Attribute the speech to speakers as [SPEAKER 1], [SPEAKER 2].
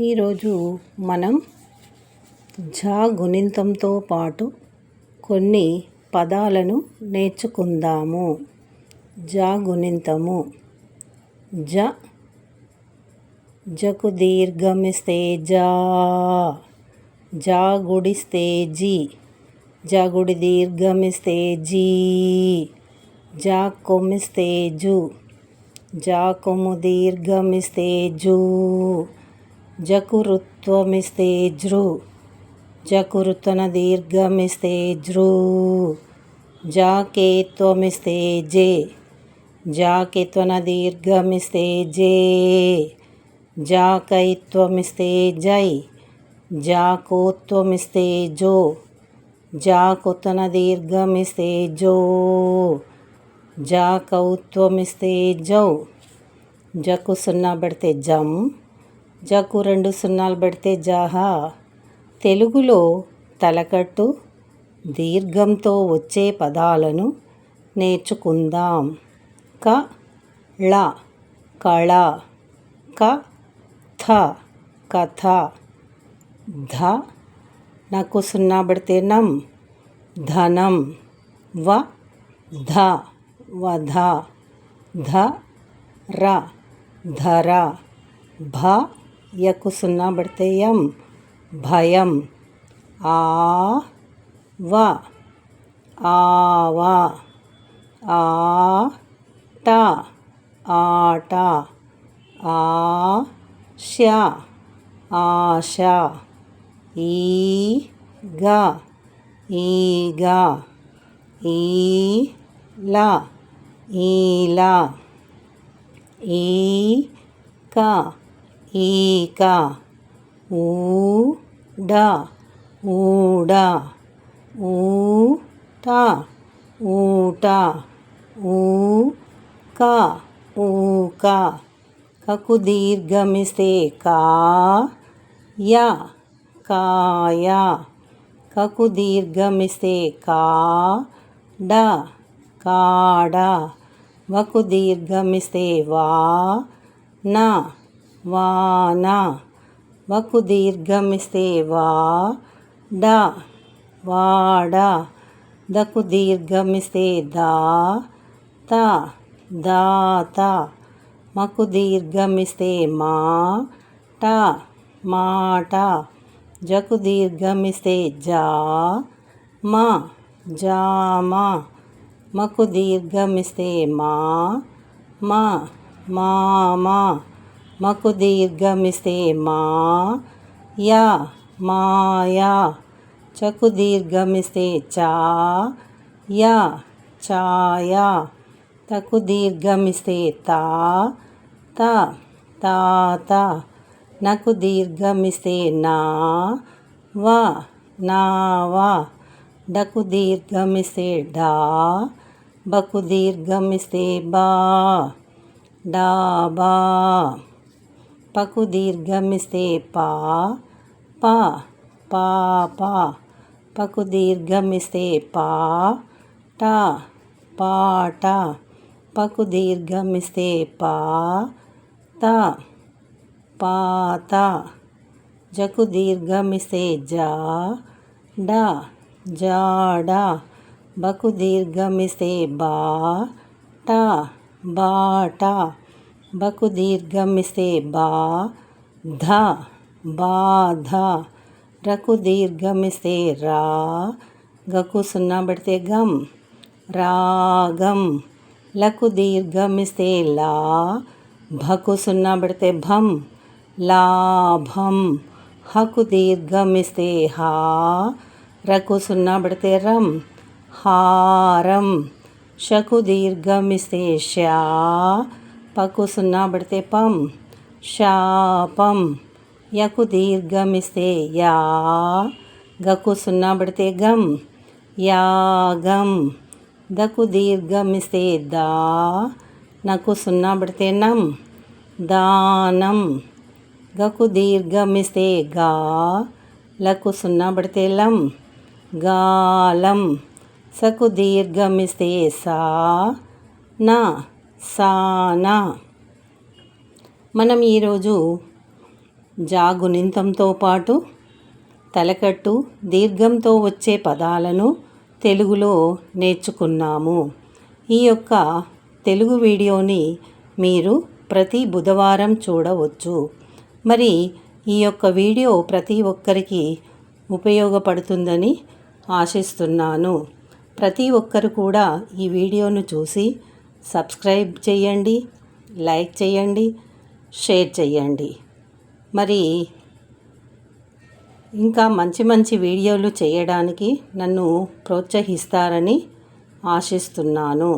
[SPEAKER 1] ఈరోజు మనం జా గుణింతంతో పాటు కొన్ని పదాలను నేర్చుకుందాము. జా గుణింతము జ. జకు దీర్ఘమిస్తే జా. జా గుడిస్తే జీ. జా గుడి దీర్ఘమిస్తే జీ. జా కొమ్మిస్తే జు. జా కొమ్ము దీర్ఘమిస్తే జూ. జకురుత్వమిస్తే జృ జకురుత్వన దీర్ఘమిస్తే జృ జాకేత్వమిస్తే జే. జాకిత్వన దీర్ఘమిస్తే జే. జాకైత్వమిస్తే జై. జాకోత్వమిస్తే జో. జాకుతన దీర్ఘమిస్తే జో. జాకౌత్వమిస్తే జౌ. జకు సున్నా పెడితే జం. జకు రెండు సున్నాలు పెడితే జాహా. తెలుగులో తలకట్టు దీర్ఘంతో వచ్చే పదాలను నేర్చుకుందాం. క ళ కళ క థ కథ. ధ నాకు సున్నా పడితే నం ధనం. వ ధ వధ. ధ ర ధర. భ యకు సున్నా పడితే యం భయం. ఆ వ ఆవా ఆ ట ఆట ఆ శ ఆశ ఈ గ ఈగ ఈల ఈల ఈ క ఈక ఊడ ఊడ ఊట ఊట ఊక ఊక కకు దీర్ఘమిస్తే కా యా కాయ కకు దీర్ఘమిస్తే కా డ కాడ వకు దీర్ఘమిస్తే వా నా వాన వకు దీర్ఘమిస్తే వా డ వాడ దకు దీర్ఘమిస్తే దా త దాత మకు దీర్ఘమిస్తే మా ట మాట జకు దీర్ఘమిస్తే జా మా జామా మకు దీర్ఘమిస్తే మా మా మామా మకు దీర్ఘమిస్తే మా యా. మాయా చకు దీర్ఘమిస్తే చా. యా ఛాయా తకు దీర్ఘమిస్తే తా. తా తాత నకు దీర్ఘమిస్తే నా వా నావా డకు దీర్ఘమిస్తే డా. బకు దీర్ఘమిస్తే బా. డాబా పకు దీర్ఘమిస్తే పా పా పా. పా పకు దీర్ఘమిస్తే పా టా. పాట పకు దీర్ఘమిస్తే పా త. పాత జకు దీర్ఘమిస్తే జా డా. జాడా బకు దీర్ఘమిస్తే బా టా. బాట బకు దీర్ఘమిస్తే బా ధ బాధ రకు దీర్ఘమిస్తే రా గకు సున్నా పెడితే గమ్ రాగం లకు దీర్ఘమిస్తే లా భకు సున్నా పెడితే భం లాభం హకు దీర్ఘమిస్తే హా రకు సున్నా పెడితే రం హారం షకు దీర్ఘమిస్తే షా పకు సున్నా పడితే పం శాపం. యకు దీర్ఘమిస్తే యా గకు సున్నా పడితే గం యాగం. దకు దీర్ఘమిస్తే దా నకు సున్నా పడితే నం దానం. గకు దీర్ఘమిస్తే గా లకు సున్నా పడితే లం గాలం. సకు దీర్ఘమిస్తే సా నా. సానా. మనం ఈరోజు జాగునింతంతో పాటు తలకట్టు దీర్ఘంతో వచ్చే పదాలను తెలుగులో నేర్చుకున్నాము. ఈ యొక్క తెలుగు వీడియోని మీరు ప్రతి బుధవారం చూడవచ్చు. మరి ఈ యొక్క వీడియో ప్రతి ఒక్కరికి ఉపయోగపడుతుందని ఆశిస్తున్నాను. ప్రతి ఒక్కరు కూడా ఈ వీడియోను చూసి సబ్స్క్రైబ్ చేయండి లైక్ చేయండి షేర్ చేయండి. మరి ఇంకా మంచి మంచి వీడియోలు చేయడానికి నన్ను ప్రోత్సహిస్తారని ఆశిస్తున్నాను.